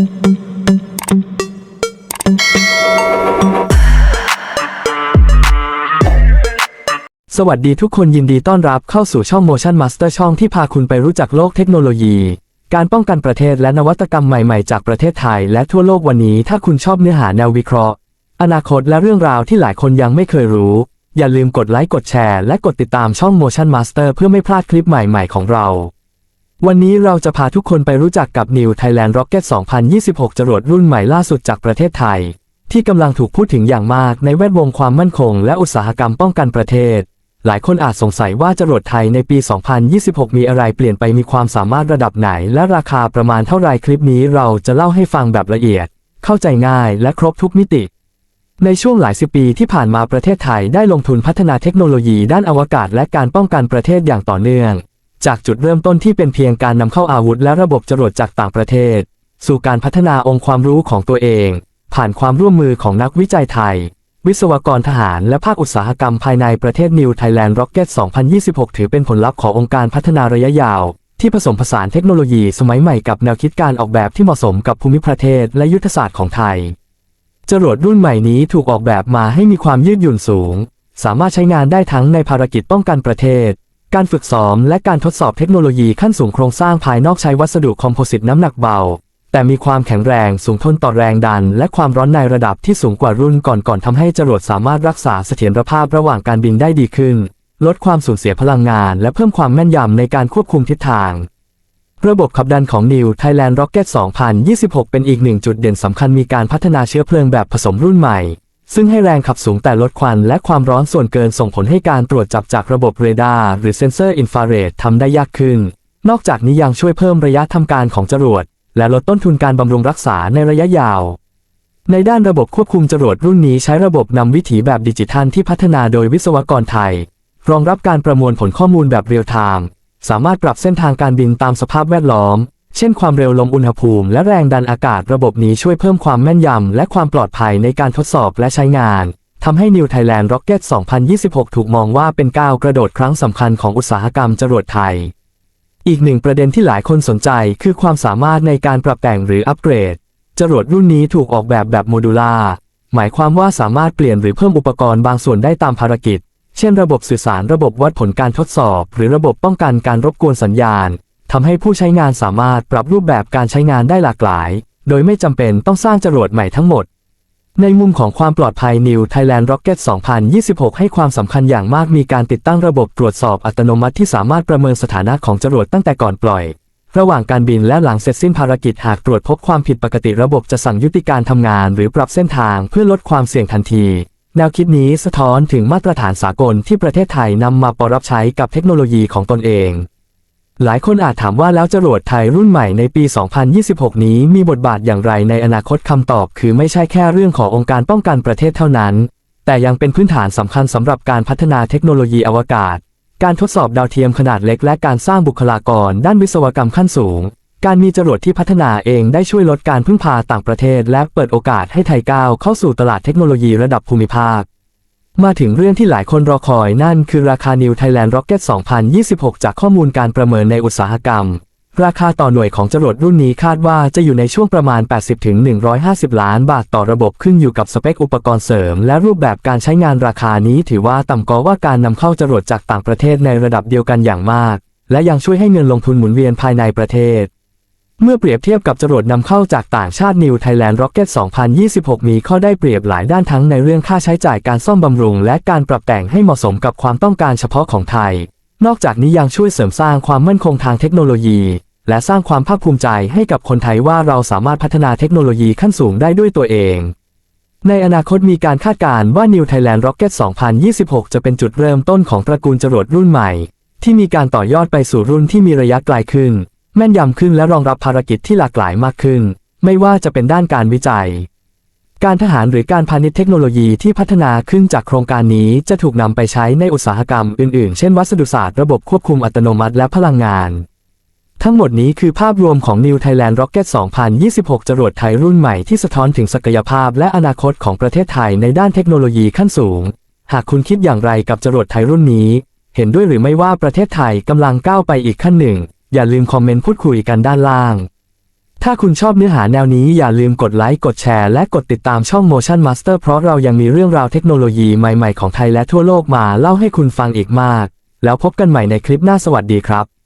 สวัสดีทุกคนยินดีต้อนรับเข้าสู่ช่อง Motion Master ช่องที่พาคุณไปรู้จักโลกเทคโนโลยี การป้องกันประเทศและนวัตกรรมใหม่ๆ จากประเทศไทยและทั่วโลกวันนี้ถ้าคุณชอบเนื้อหาแนววิเคราะห์ อนาคตและเรื่องราวที่หลายคนยังไม่เคยรู้ อย่าลืมกดไลค์กดแชร์และกดติดตามช่อง Motion Master เพื่อไม่พลาดคลิปใหม่ๆ ของเรา วันนี้เราจะพาทุกคนไปรู้จักกับ New Thailand Rocket 2026 จรวดรุ่นใหม่ล่าสุดจากประเทศไทย ที่กำลังถูกพูดถึงอย่างมากในแวดวงความมั่นคง และอุตสาหกรรมป้องกันประเทศ หลายคนอาจสงสัยว่าจรวดไทยในปี 2026 มีอะไรเปลี่ยนไปมีความสามารถระดับไหน และราคาประมาณเท่าไรคลิปนี้เราจะเล่าให้ฟังแบบละเอียด เข้าใจง่ายและครบทุกมิติ ในช่วงหลายสิบปีที่ผ่านมาประเทศไทยได้ลงทุนพัฒนาเทคโนโลยีด้านอวกาศและการป้องกันประเทศอย่างต่อเนื่อง จากจุดเริ่มต้นที่เป็นเพียงการนำเข้าอาวุธและระบบจรวดจากต่างประเทศ สู่การพัฒนาองค์ความรู้ของตัวเอง ผ่านความร่วมมือของนักวิจัยไทย วิศวกรทหารและภาคอุตสาหกรรมภายในประเทศ New Thailand Rocket 2026 ถือเป็นผลลัพธ์ขององค์การพัฒนาระยะยาว ที่ผสมผสานเทคโนโลยีสมัยใหม่กับแนวคิดการออกแบบที่เหมาะสมกับภูมิประเทศและยุทธศาสตร์ของไทยจรวดรุ่นใหม่นี้ถูกออกแบบมาให้มีความยืดหยุ่นสูง สามารถใช้งานได้ทั้งในภารกิจป้องกันประเทศ การฝึกซ้อมและการทดสอบเทคโนโลยีขั้นสูงโครงสร้างภายนอกใช้วัสดุคอมโพสิตน้ำหนักเบา แต่มีความแข็งแรงสูงทนต่อแรงดัน และความร้อนในระดับที่สูงกว่ารุ่นก่อนๆทำให้จรวดสามารถรักษาเสถียรภาพระหว่างการบินได้ดีขึ้น ลดความสูญเสียพลังงาน และเพิ่มความแม่นยำในการควบคุมทิศทาง ระบบขับดันของ New Thailand Rocket 2026 เป็นอีกหนึ่งจุดเด่นสำคัญมีการพัฒนาเชื้อเพลิงแบบผสมรุ่นใหม่ ซึ่งให้แรงขับสูงแต่ลดควันและความร้อนส่วนเกินส่งผลให้การตรวจจับจากระบบเรดาร์หรือเซ็นเซอร์อินฟราเรดทำได้ยากขึ้น นอกจากนี้ยังช่วยเพิ่มระยะทำการของจรวด และลดต้นทุนการบำรุงรักษาในระยะยาว ในด้านระบบควบคุมจรวดรุ่นนี้ใช้ระบบนำวิถีแบบดิจิทัลที่พัฒนาโดยวิศวกรไทย รองรับการประมวลผลข้อมูลแบบเรียลไทม์สามารถปรับเส้นทางการบินตามสภาพแวดล้อม เช่นความเร็วลมอุณหภูมิและแรงดันอากาศระบบนี้ช่วยเพิ่มความแม่นยำและความปลอดภัยในการทดสอบและใช้งานทำให้ New Thailand Rocket 2026 ถูกมองว่าเป็นก้าวกระโดดครั้งสำคัญของอุตสาหกรรมจรวดไทย อีกหนึ่งประเด็นที่หลายคนสนใจคือความสามารถในการปรับแต่งหรืออัปเกรด จรวดรุ่นนี้ถูกออกแบบแบบโมดูล่าหมายความว่าสามารถเปลี่ยนหรือเพิ่มอุปกรณ์บางส่วนได้ตามภารกิจ เช่น ระบบสื่อสารระบบวัดผลการทดสอบ หรือระบบป้องกันการรบกวนสัญญาณ ทำให้ผู้ใช้งานสามารถปรับรูปแบบการใช้งานได้หลากหลาย โดยไม่จำเป็นต้องสร้างจรวดใหม่ทั้งหมด ในมุมของความปลอดภัย New Thailand Rocket 2026 ให้ความสำคัญอย่างมากมีการติดตั้งระบบตรวจสอบอัตโนมัติที่สามารถประเมินสถานะของจรวดตั้งแต่ก่อนปล่อย ระหว่างการบินและหลังเสร็จสิ้นภารกิจหากตรวจพบความผิดปกติระบบจะสั่งยุติการทำงาน หรือปรับเส้นทางเพื่อลดความเสี่ยงทันทีแนวคิดนี้สะท้อนถึงมาตรฐานสากลที่ประเทศไทยนำมาปรับใช้กับเทคโนโลยีของตนเอง หลายคนอาจถามว่าแล้วจรวดไทยรุ่นใหม่ในปี 2026 นี้มีบทบาทอย่างไรในอนาคตคำตอบ คือไม่ใช่แค่เรื่องขององค์การป้องกันประเทศเท่านั้น แต่ยังเป็นพื้นฐานสำคัญสำหรับการพัฒนาเทคโนโลยีอวกาศ การทดสอบดาวเทียมขนาดเล็กและการสร้างบุคลากรด้านวิศวกรรมขั้นสูง การมีจรวดที่พัฒนาเองได้ช่วยลดการพึ่งพาต่างประเทศ และเปิดโอกาสให้ไทยก้าวเข้าสู่ตลาดเทคโนโลยีระดับภูมิภาค มาถึงเรื่องที่หลายคนรอคอยนั่นคือราคา New Thailand Rocket 2026 จากข้อมูลการประเมินในอุตสาหกรรม ราคาต่อหน่วยของจรวดรุ่นนี้คาดว่าจะอยู่ในช่วงประมาณ 80-150 ล้านบาทต่อระบบขึ้นอยู่กับสเปคอุปกรณ์เสริม และรูปแบบการใช้งานราคานี้ถือว่าต่ำกว่าการนำเข้าจรวดจากต่างประเทศในระดับเดียวกันอย่างมาก และยังช่วยให้เงินลงทุนหมุนเวียนภายในประเทศ เมื่อเปรียบเทียบกับจรวดนำเข้าจากต่างชาติ New Thailand Rocket 2026 มีข้อได้เปรียบหลายด้านทั้งในเรื่องค่าใช้จ่ายการซ่อมบำรุง และการปรับแต่งให้เหมาะสมกับความต้องการเฉพาะของไทย นอกจากนี้ยังช่วยเสริมสร้างความมั่นคงทางเทคโนโลยี และสร้างความภาคภูมิใจให้กับคนไทยว่าเราสามารถพัฒนาเทคโนโลยีขั้นสูงได้ด้วยตัวเอง ในอนาคตมีการคาดการณ์ว่า New Thailand Rocket 2026 จะเป็นจุดเริ่มต้นของตระกูลจรวดรุ่นใหม่ ที่มีการต่อยอดไปสู่รุ่นที่มีระยะไกลขึ้น แม่นยำขึ้นและรองรับภารกิจที่หลากหลายมากขึ้น ไม่ว่าจะเป็นด้านการวิจัย การทหารหรือการพาณิชย์เทคโนโลยีที่พัฒนาขึ้นจากโครงการนี้จะถูกนำไปใช้ในอุตสาหกรรมอื่นๆ เช่นวัสดุศาสตร์ระบบควบคุมอัตโนมัติและพลังงาน ทั้งหมดนี้คือภาพรวมของ New Thailand Rocket 2026 จรวดไทยรุ่นใหม่ที่สะท้อนถึงศักยภาพและอนาคตของประเทศไทยในด้านเทคโนโลยีขั้นสูง หากคุณคิดอย่างไรกับจรวดไทยรุ่นนี้ เห็นด้วยหรือไม่ว่าประเทศไทยกำลังก้าวไปอีกขั้นหนึ่ง อย่าลืมคอมเมนต์พูดคุยกันด้านล่าง ถ้าคุณชอบเนื้อหาแนวนี้อย่าลืมกดไลค์กดแชร์และกดติดตามช่อง Motion Master เพราะเรายังมีเรื่องราวเทคโนโลยีใหม่ๆของไทยและทั่วโลกมาเล่าให้คุณฟังอีกมาก แล้วพบกันใหม่ในคลิปหน้าสวัสดีครับ